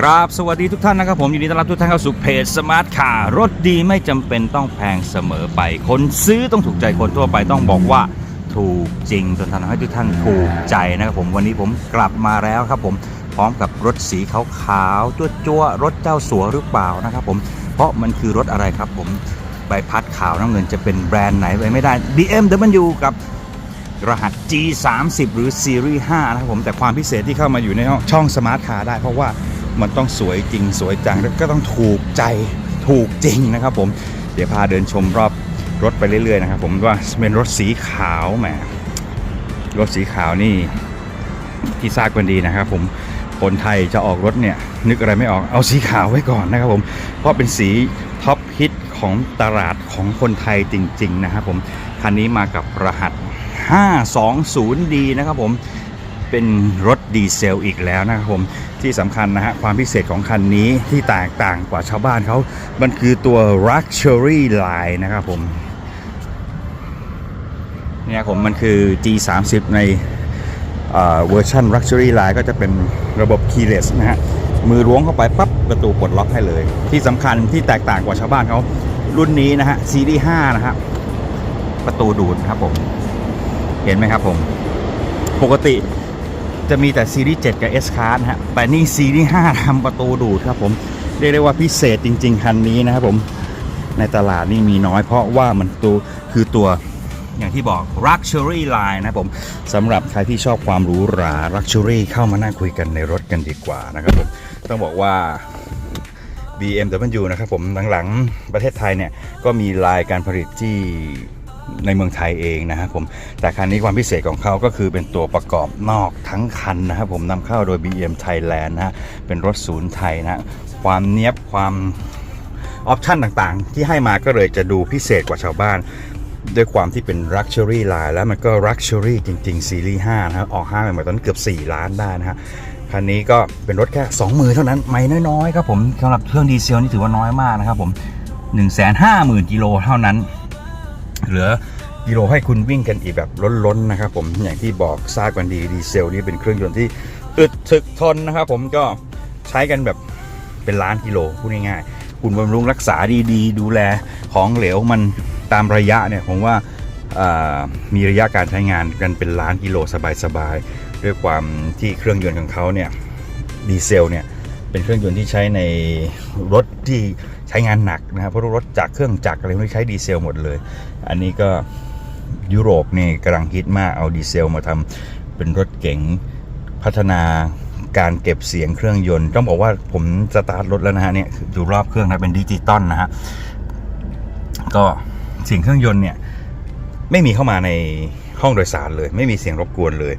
ครับ สวัสดีทุกท่านนะครับผมยินดีต้อนรับทุกท่านเข้าสู่เพจสมาร์ทคาร์รถดีไม่จำเป็นต้องแพงเสมอไป คนซื้อต้องถูกใจคนทั่วไปต้องบอกว่าถูกจริงจนทำให้ทุกท่านถูกใจนะครับผมวันนี้ผมกลับมาแล้วครับผมพร้อมกับรถสีขาวๆจั่วจั่วๆรถเจ้าสัวหรือเปล่านะครับผมเพราะมันคือรถอะไรครับผมใบพัดขาวน้ำเงินจะเป็นแบรนด์ไหนไปไม่ได้ BMW กับรหัส G30 หรือ Series 5 นะครับผมแต่ความพิเศษที่เข้ามาอยู่ในช่องสมาร์ทคาร์ได้เพราะว่า มันต้องสวยจริงสวยจังแล้วก็ต้องถูกใจถูกจริงนะครับผมเดี๋ยวพาเดินชมรอบรถไปเรื่อยๆนะครับผมว่าเป็นรถสีขาวแหมรถสีขาวนี่ที่ทราบกันดีนะครับผมคนไทยจะออกรถเนี่ยนึกอะไรไม่ออกเอาสีขาวไว้ก่อนนะครับผมเพราะเป็นสีท็อปฮิตของตลาดของคนไทยจริง ๆ นะครับผมคันนี้มากับรหัส 520D นะครับผมเป็นรถ ดีเซลอีกแล้วนะครับผมที่สำคัญนะฮะความพิเศษของคันนี้ที่แตกต่างกว่าชาวบ้านเขา มันคือตัว Luxury Line นะครับผมเนี่ยผมมันคือ G30 ในเอ่อเวอร์ชัน Luxury Line ก็จะเป็นระบบ keyless นะฮะ มือล้วงเข้าไปปั๊บประตูปลดล็อกให้เลย ที่สำคัญที่แตกต่างกว่าชาวบ้านเขา รุ่นนี้นะฮะ Series 5นะฮะประตูดูดครับผม เห็นไหมครับผม ปกติ จะมีแต่ซีรีส์7กับ S Class นะฮะแต่นี่ซีรีส์5ทำประตูดูดครับผม เรียกได้ว่าพิเศษจริง ๆ คันนี้นะครับผม ในตลาดนี่มีน้อยเพราะว่ามันตัวคือตัวอย่างที่บอก Luxury Line นะครับผมสำหรับใครที่ชอบความหรูหรา Luxury เข้ามานั่งคุยกันในรถกันดีกว่านะครับผม ต้องบอกว่า BMW นะครับผมหลังๆ ประเทศไทยเนี่ยก็มีลายการผลิตที่ ในเมืองไทยเองนะครับผมแต่คันนี้ความพิเศษของเขาก็คือเป็นตัวประกอบนอกทั้งคันนะครับผมนำเข้าโดย BM Thailand นะเป็นรถศูนย์ไทยนะความเนี้ยบความออปชั่นต่างๆ ที่ให้มาก็เลยจะดูพิเศษกว่าชาวบ้าน ด้วยความที่เป็น Luxury Line แล้วมันก็ Luxury จริงๆ ซีรีส์5นะครับออกห้างใหม่ๆตอนนั้นเกือบ 4 ล้านได้นะฮะคันนี้ก็เป็นรถแค่20,000เท่านั้น ไม่น้อยๆครับผมสำหรับเครื่องดีเซลนี่ถือว่าน้อยมากนะครับผม 150,000กิโลเท่านั้น เหลือกิโลให้คุณวิ่งกันอีกแบบล้นๆนะครับผมอย่างที่บอกทราบกันดีดีเซลนี่เป็นเครื่องยนต์ที่อึดถึกทนนะครับผมก็ใช้กันแบบเป็นล้านกิโลพูดง่ายๆคุณบำรุงรักษาดีๆ ดูแลของเหลวมันตามระยะเนี่ยผมว่าอ่ามีระยะการใช้งานกันเป็นล้านกิโลสบายๆด้วยความที่เครื่องยนต์ของเขาเนี่ยดีเซลเนี่ยเป็นเครื่องยนต์ที่ใช้ในรถที่ ใช้งานหนักนะครับเพราะรถจากเครื่องจักรอะไรพวกนี้ใช้ดีเซลหมดเลย อันนี้ก็ยุโรปนี่กำลังฮิตมากเอาดีเซลมาทำเป็นรถเก๋งพัฒนาการเก็บเสียงเครื่องยนต์ ต้องบอกว่าผมสตาร์ทรถแล้วนะฮะเนี่ยอยู่รอบเครื่องนะเป็นดิจิตอลนะฮะก็เสียงเครื่องยนต์เนี่ยไม่มีเข้ามาในห้องโดยสารเลย ไม่มีเสียงรบกวนเลย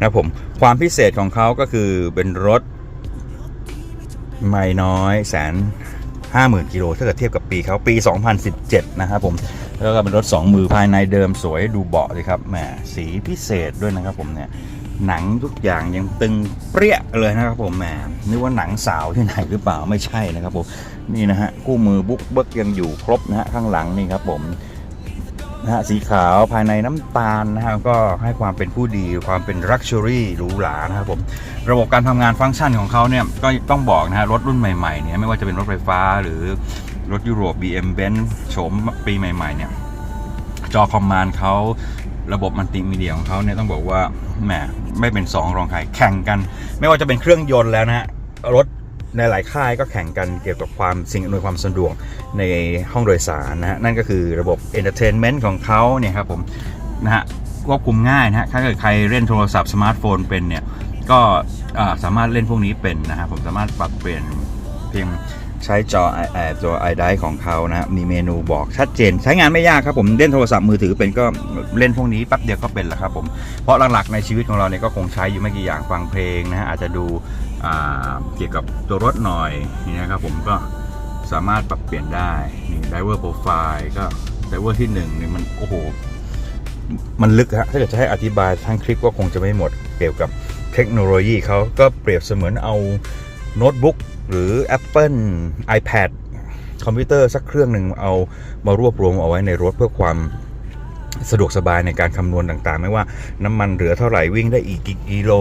นะผมความพิเศษของเขาก็คือเป็นรถไม่น้อยแสน ห้าหมื่นกิโลถ้าเกิดเทียบกับปีเขาปี 2017 นะครับผม แล้วก็เป็นรถ 2 มือภายในเดิมสวยดูเบาะเลยครับแหมสีพิเศษด้วยนะครับผมเนี่ยหนังทุกอย่างยังตึงเปรี้ยเลยนะครับผมแหมนึกว่าหนังสาวที่ไหนหรือเปล่าไม่ใช่นะครับผมนี่นะฮะคู่มือบุ๊กเบิกยังอยู่ครบนะฮะข้างหลังนี่ครับผม นะฮะสีขาวภายในน้ำตาลนะฮะก็ให้ความเป็นผู้ดีความเป็น Luxury หรูหรานะครับผมระบบการทำงานฟังก์ชันของเขาเนี่ยก็ต้องบอกนะฮะรถรุ่นใหม่ๆเนี่ยไม่ว่าจะเป็นรถไฟฟ้าหรือรถยุโรป BM Benz โฉมปีใหม่ๆเนี่ยจอคอมมานด์เขาระบบมัลติมีเดียของเขาเนี่ยต้องบอกว่าแหมไม่เป็น 2 รองใครแข่งกัน ไม่ว่าจะเป็นเครื่องยนต์แล้วนะฮะรถ ในหลายค่ายก็แข่งกันเกี่ยวกับความสิ่งอำนวยความสะดวกในห้องโดยสารนะฮะนั่นก็คือระบบ Entertainment ของเขาเนี่ยครับผมนะฮะควบคุมง่ายนะฮะถ้าเกิดใครเล่นโทรศัพท์สมาร์ทโฟนเป็นเนี่ยก็สามารถเล่นพวกนี้เป็นนะฮะผมสามารถปรับเปลี่ยนเพียง ใช้จอไอแอตัว i d i ของเขานะฮะมีเมนูบอกชัดเจน ใช้งานไม่ยากครับผมเล่นโทรศัพท์มือถือเป็นก็เล่นพวกนี้แป๊บเดียวก็เป็นแล้วครับผมเพราะหลักๆในชีวิตของเราเนี่ยก็คงใช้อยู่ไม่กี่อย่างฟังเพลงนะฮะอาจจะดูเกี่ยวกับตัวรถหน่อยนี่นะครับผมก็สามารถปรับเปลี่ยนได้นี่ driver profile ก็ driver ที่หนึ่งนี่มันโอ้โหมันลึกฮะถ้าเกิดจะให้อธิบายทั้งคลิปก็คงจะไม่หมดเกี่ยวกับเทคโนโลยีเขาก็เปรียบเสมือนเอาโน้ตบุ๊ก หรือ Apple iPad คอมพิวเตอร์สักเครื่องหนึ่งเอามารวบรวมเอาไว้ในรถเพื่อความสะดวกสบายในการคำนวณต่างๆ ไม่ว่าน้ำมันเหลือเท่าไหร่วิ่งได้อีกกี่กิโล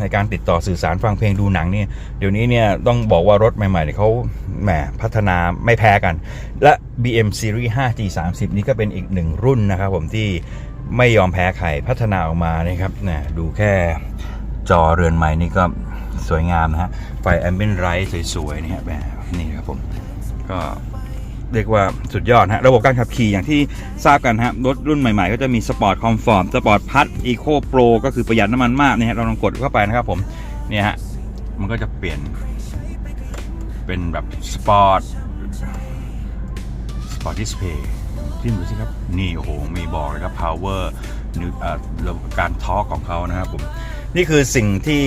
ในการติดต่อสื่อสารฟังเพลงดูหนังเนี่ยเดี๋ยวนี้เนี่ยต้องบอกว่ารถใหม่ๆเนี่ยเขาแหมพัฒนาไม่แพ้กัน และ BM Series 5 G30 นี่ก็เป็นอีกหนึ่งรุ่นนะครับผมที่ไม่ยอมแพ้ใครพัฒนาออกมานะครับนะดูแค่จอเรือนใหม่นี่ก็สวยงามนะฮะ ไฟแอมเบนไรท์สวยๆนี่ฮะแบบนี่ครับผมก็เรียกว่าสุดยอดฮะระบบการขับขี่อย่างที่ทราบกันฮะรถรุ่นใหม่ๆ ก็จะมีสปอร์ตคอมฟอร์ตสปอร์ตพัทอีโคโปรก็คือประหยัดน้ำมันมากเนี่ยฮะเราลองกดเข้าไปนะครับผมเนี่ยฮะมันก็จะเปลี่ยน เป็นแบบสปอร์ตสปอร์ตดิสเพย์จิ้มดูสิครับ นี่โอ้โหมีบอกเลยครับ power กอ่าระบบการทอของเขานะครับผม นี่คือสิ่งที่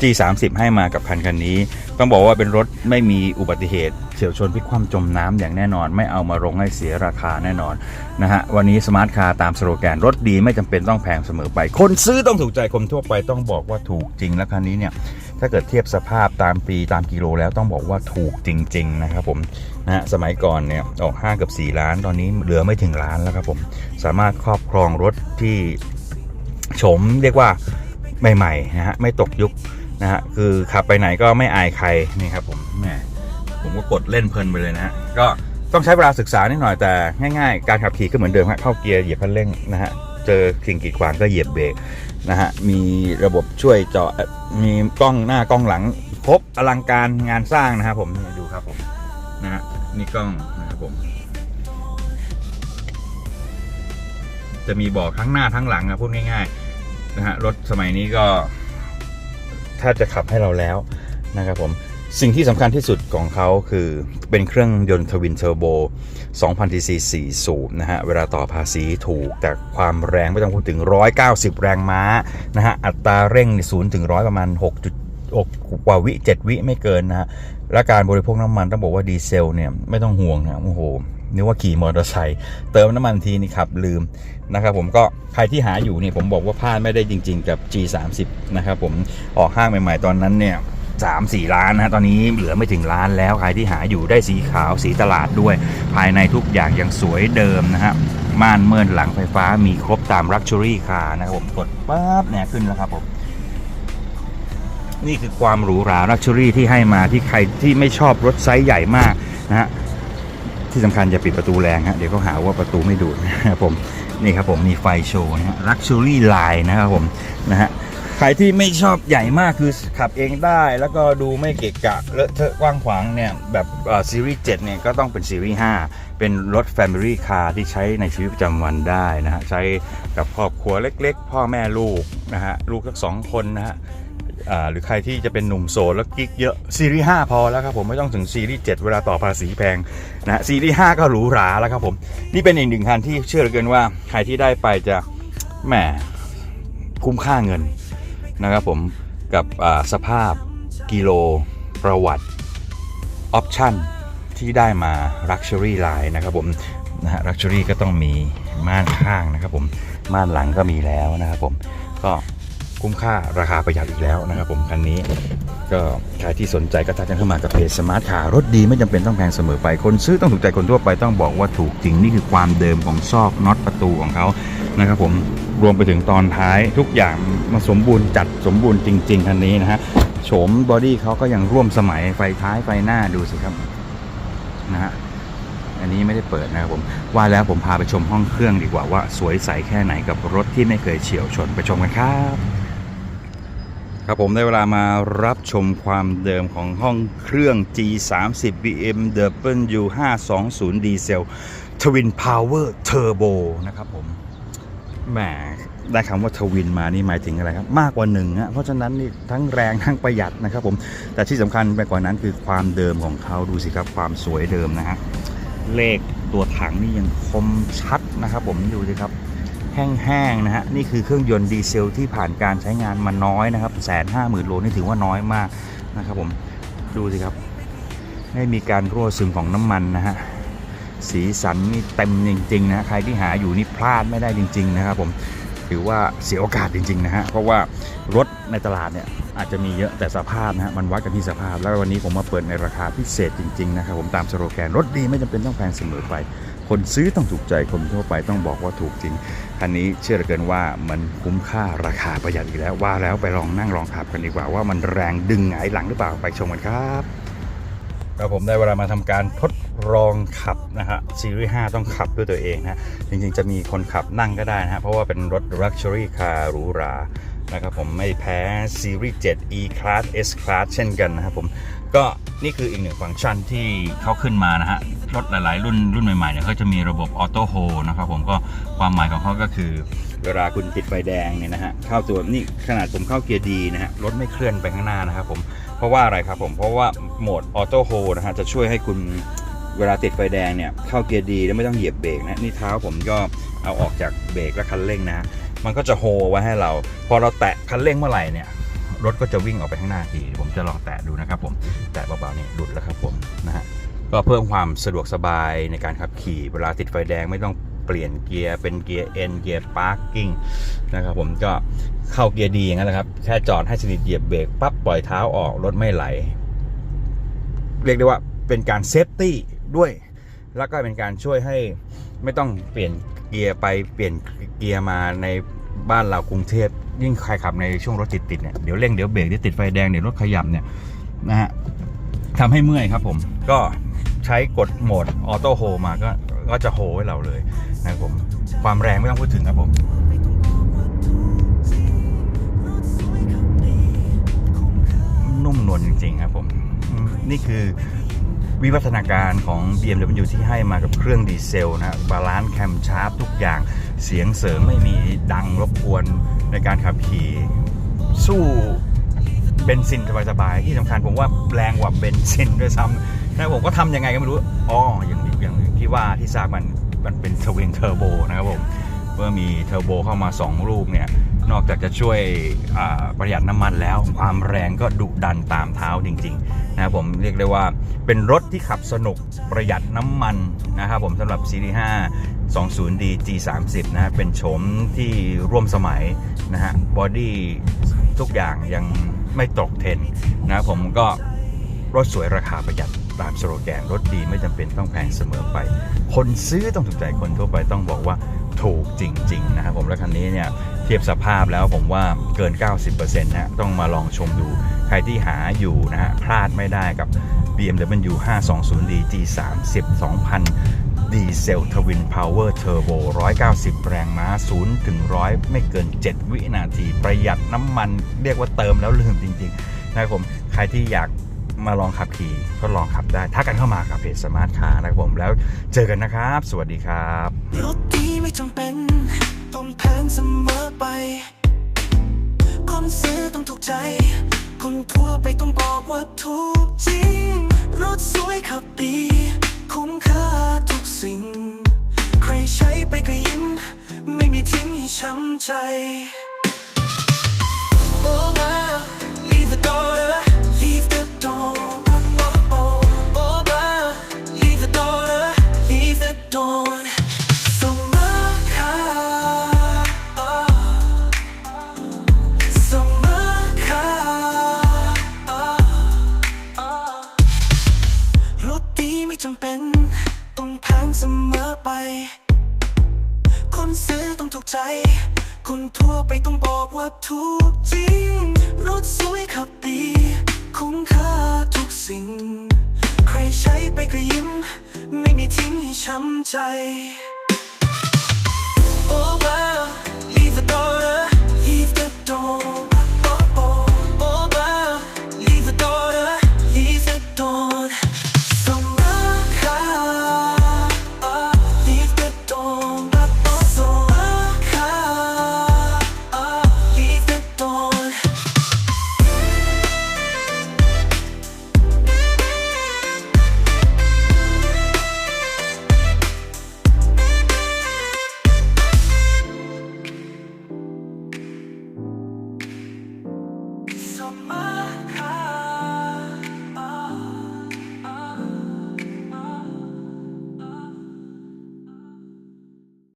G30 ให้มากับคันคันนี้ ต้องบอกว่าเป็นรถไม่มีอุบัติเหตุเฉียวชนพลิกคว่ำจมน้ำอย่างแน่นอน ไม่เอามาลงให้เสียราคาแน่นอนนะฮะวันนี้สมาร์ทคาร์ตามสโลแกน รถดีไม่จำเป็นต้องแพงเสมอไป คนซื้อต้องถูกใจคนทั่วไปต้องบอกว่าถูกจริงแล้วคันนี้เนี่ยถ้าเกิดเทียบสภาพตามปีตามกิโลแล้วต้องบอกว่าถูกจริง ๆ นะครับผมนะสมัยก่อนเนี่ยออกห้างกับ4ล้าน ตอนนี้เหลือไม่ถึงล้านแล้วครับผมสามารถครอบครองรถที่โฉมเรียกว่า ใหม่ๆนะฮะไม่ตกยุคนะฮะคือขับไปไหนก็ไม่อายใครนี่ครับผมแหมผมก็กดเล่นเพลินไปเลยนะฮะก็ต้องใช้เวลาศึกษานิดหน่อยแต่ง่ายๆ การขับขี่ก็เหมือนเดิมฮะเข้าเกียร์เหยียบคันเร่งนะฮะเจอสิ่งกีดขวางก็เหยียบเบรกนะฮะมีระบบช่วยเจาะมีกล้องหน้ากล้องหลังครบอลังการงานสร้างนะครับผมนี่ดูครับผมนะฮะนี่กล้องนะครับผมจะมีบอกทั้งหน้าทั้งหลังอะพูดง่าย ๆ นะฮะรถสมัยนี้ก็แทบจะขับให้เราแล้วนะครับผมสิ่งที่สำคัญที่สุดของเขาคือเป็นเครื่องยนต์ทวินเทอร์โบ2,000 cc 4สูบนะฮะ เวลาต่อภาษีถูก แต่ความแรงไม่ต้องพูดถึง 190 แรงม้านะฮะ อัตราเร่ง0ถึง100 ประมาณ 6.6กว่าวิ 7 วิไม่เกินนะฮะ และการบริโภคน้ำมันต้องบอกว่าดีเซลเนี่ย ไม่ต้องห่วงนะโอ้โห นึกว่าขี่มอเตอร์ไซค์เติมน้ำมันทีนี่ขับลืมนะครับผมก็ใครที่หาอยู่นี่ผมบอกว่าพลาดไม่ได้จริง ๆ กับ G30 นะครับผมออกห้างใหม่ ๆ ตอนนั้นเนี่ยสามสี่ล้านนะตอนนี้เหลือไม่ถึงล้านแล้วใครที่หาอยู่ได้สีขาวสีตลาดด้วย ภายในทุกอย่างยังสวยเดิมนะฮะม่านเมินหลังไฟฟ้ามีครบตาม Luxury Car นะครับผมกดปั๊บเนี่ยขึ้นแล้วครับผมนี่คือความหรูหรา Luxury ที่ให้มาที่ใครที่ไม่ชอบรถไซส์ใหญ่มากนะฮะ ที่สำคัญอย่าปิดประตูแรงฮะเดี๋ยวเขาหาว่าประตูไม่ดูดนะครับผมนี่ครับผมมีไฟโชว์นะฮะ Luxury Line นะครับผมนะฮะใครที่ไม่ชอบใหญ่มากคือขับเองได้ แล้วก็ดูไม่เกะกะเลอะเทอะกว้างขวางเนี่ยแบบซีรีส์7เนี่ยก็ต้องเป็นซีรีส์5เป็นรถ Family Car ที่ใช้ในชีวิตประจำวันได้นะฮะใช้กับครอบครัวเล็ก ๆ พ่อแม่ลูกนะฮะลูกสักสองคนนะฮะ หรือใครที่จะเป็นหนุ่มโสดแล้วกิ๊กเยอะซีรีส์5พอแล้วครับผมไม่ต้องถึงซีรีส์7เวลาต่อภาษีแพงนะซีรีส์5ก็หรูหราแล้วครับผม นี่เป็นอีกหนึ่งคันที่เชื่อเหลือเกินว่าใครที่ได้ไปจะแหมคุ้มค่าเงินนะครับผมกับสภาพกิโลประวัติออปชั่นที่ได้มา Luxury Line นะครับผมนะฮะ Luxury ก็ต้องมีม่านข้างนะครับผมม่านหลังก็มีแล้วนะครับผมก็ คุ้มค่าราคาประหยัดอีกแล้วนะครับผมคันนี้ ก็ใครที่สนใจก็ทักกันเข้ามากับเพจสมาร์ทคาร์รถดีไม่จำเป็นต้องแพงเสมอไปคนซื้อต้องถูกใจคนทั่วไปต้องบอกว่าถูกจริงนี่คือความเดิมของซอกน็อตประตูของเขานะครับผมรวมไปถึงตอนท้ายทุกอย่างมาสมบูรณ์จัดสมบูรณ์จริง ๆคันนี้นะฮะโฉมบอดี้เขาก็ยังร่วมสมัยไฟท้ายไฟหน้าดูสิครับนะฮะอันนี้ไม่ได้เปิดนะครับผมว่าแล้วผมพาไปชมห้องเครื่องดีกว่าว่าสวยใสแค่ไหนกับรถที่ไม่เคยเฉียวชนไปชมกันครับ ครับผมได้เวลามารับชมความเดิมของห้องเครื่อง G30 BMW 520 ดีเซล Twin Power Turbo นะครับผมแหมได้คำว่าทวินมานี่หมายถึงอะไรครับ มากกว่าหนึ่งฮะเพราะฉะนั้นนี่ทั้งแรงทั้งประหยัดนะครับผม แต่ที่สำคัญไปกว่านั้นคือความเดิมของเขาดูสิครับความสวยเดิมนะฮะเลขตัวถังนี่ยังคมชัดนะครับผมดูสิครับ แห้งๆนะฮะนี่คือเครื่องยนต์ดีเซลที่ผ่านการใช้งานมาน้อยนะครับแสนห้าหมื่นโลนี่ถือว่าน้อยมากนะครับผมดูสิครับไม่มีการรั่วซึมของน้ำมันนะฮะสีสันนี่เต็มจริงๆนะใครที่หาอยู่นี่พลาดไม่ได้จริง ๆ นะครับผมถือว่าเสียโอกาสจริง ๆ นะฮะ เพราะว่ารถในตลาดเนี่ยอาจจะมีเยอะแต่สภาพนะฮะมันวัดกันที่สภาพ แล้ววันนี้ผมมาเปิดในราคาพิเศษจริง ๆ นะครับผมตามสโลแกนรถดีไม่จำเป็นต้องแพงเสมอไป คนซื้อต้องถูกใจคนทั่วไปต้องบอกว่าถูกจริง คันนี้เชื่อเหลือเกินว่ามันคุ้มค่าราคาประหยัดอีกแล้วว่าแล้วไปลองนั่งลองขับกันดีกว่าว่ามันแรงดึงหงายหลังหรือเปล่าไปชมกันครับแล้วผมได้เวลามาทำการทดลองขับนะฮะซีรีส์5ต้องขับด้วยตัวเองนะจริงๆจะมีคนขับนั่งก็ได้นะฮะเพราะว่าเป็นรถ Luxury Car หรูหรานะครับผมไม่แพ้ซีรีส์7 E Class S Class เช่นกันนะครับผมก็นี่คืออีกหนึ่งฟังก์ชันที่เขาขึ้นมานะฮะ รถหลาย ๆ รุ่นรุ่นใหม่ๆเนี่ยเขาจะมีระบบออโต้โฮนะครับผมก็ความหมายของเขาก็คือ เวลาคุณติดไฟแดงเนี่ยนะฮะเข้าตัวนี่ขนาดผมเข้าเกียร์ดีนะฮะรถไม่เคลื่อนไปข้างหน้านะครับผมเพราะว่าอะไรครับผมเพราะว่าโหมดออโต้โฮนะฮะจะช่วยให้คุณเวลาติดไฟแดงเนี่ยเข้าเกียร์ดีแล้วไม่ต้องเหยียบเบรกนะนี่เท้าผมก็เอาออกจากเบรกและคันเร่งนะมันก็จะโฮไว้ให้เรา พอเราแตะคันเร่งเมื่อไหร่เนี่ยรถก็จะวิ่งออกไปข้างหน้าที ผมจะลองแตะดูนะครับผม แตะเบาๆนี่หลุดแล้วครับผมนะฮะ ก็เพิ่มความสะดวกสบายในการขับขี่เวลาติดไฟแดงไม่ต้องเปลี่ยนเกียร์เป็นเกียร์ N เกียร์ Parking นะครับผมก็เข้าเกียร์ดีอย่างนั้นแหละครับ แค่จอดให้สนิทเหยียบเบรกปั๊บปล่อยเท้าออกรถไม่ไหล เรียกได้ว่าเป็นการเซฟตี้ด้วย แล้วก็เป็นการช่วยให้ไม่ต้องเปลี่ยนเกียร์ไปเปลี่ยนเกียร์มาในบ้านเรากรุงเทพยิ่งใครขับในช่วงรถติดๆเนี่ยเดี๋ยวเร่งเดี๋ยวเบรกเดี๋ยวติดไฟแดงเดี๋ยวรถขยับเนี่ยนะฮะทำให้เมื่อยครับผมก็ ใช้กดโหมดออโต้โฮมาก็ก็จะโฮให้เราเลยนะครับผมความแรงไม่ต้องพูดถึงครับผมนุ่มนวลจริงๆครับผม นี่คือวิวัฒนาการของ BMW ที่ให้มากับเครื่องดีเซลนะบาลานซ์แคมชาร์ปทุกอย่างเสียงเสริงไม่มีดังรบกวนในการขับขี่สู้เบนซินสบายๆที่สำคัญผมว่าแรงกว่าเบนซินด้วยซ้ำ นะผมก็ทำยังไงก็ไม่รู้ อ๋อ อย่างอย่างที่ว่าที่ทราบมันมันเป็นสวิงเทอร์โบนะครับผม เมื่อมีเทอร์โบเข้ามา 2 ลูกเนี่ย นอกจากจะช่วยประหยัดน้ำมันแล้ว ความแรงก็ดุดันตามเท้าจริงๆนะครับผมเรียกได้ว่าเป็นรถที่ขับสนุกประหยัดน้ำมันนะครับผมสำหรับซีรีส์5 20D G30 นะฮะเป็นโฉมที่ร่วมสมัยนะฮะบอดี้ทุกอย่างยังไม่ตกเทรนนะครับผมก็รถสวยราคาประหยัด ตามสโลแกนรถดีไม่จำเป็นต้องแพงเสมอไป คนซื้อต้องถูกใจคนทั่วไปต้องบอกว่าถูกจริง ๆ นะครับผมและคันนี้เนี่ยเทียบสภาพแล้วผมว่าเกิน 90%นะฮะต้องมาลองชมดู ใครที่หาอยู่นะฮะพลาดไม่ได้กับ BMW 520D G30 2000 ดีเซลทวินพาวเวอร์เทอร์โบ190 แรงม้า 0 ถึง 100 ไม่เกิน 7 วินาที ประหยัดน้ำมันเรียกว่าเติมแล้วลืมจริง ๆ นะครับผม ใครที่อยาก มาลองขับขี่ก็ลองขับได้ถ้ากันเข้ามากับเพจสมาร์ทคาร์นะครับผมแล้วเจอกันนะครับ สวัสดีครับรถดีไม่จำเป็นต้องแพงเสมอไปคนซื้อต้องถูกใจ คนทั่วไปต้องบอกว่าถูกจริง รถสวยขับดี คุ้มค่าทุกสิ่ง ใครใช้ไปก็ยิ้ม ไม่มีทิ้งให้ช้ำใจ oh, คนทั่วไปต้องบอกว่าถูกจริง รถสวยขับดี คุ้มค่าทุกสิ่ง ใครใช้ไปก็ยิ้ม ไม่มีทิ้งให้ช้ำใจ Oh wow, leave the door,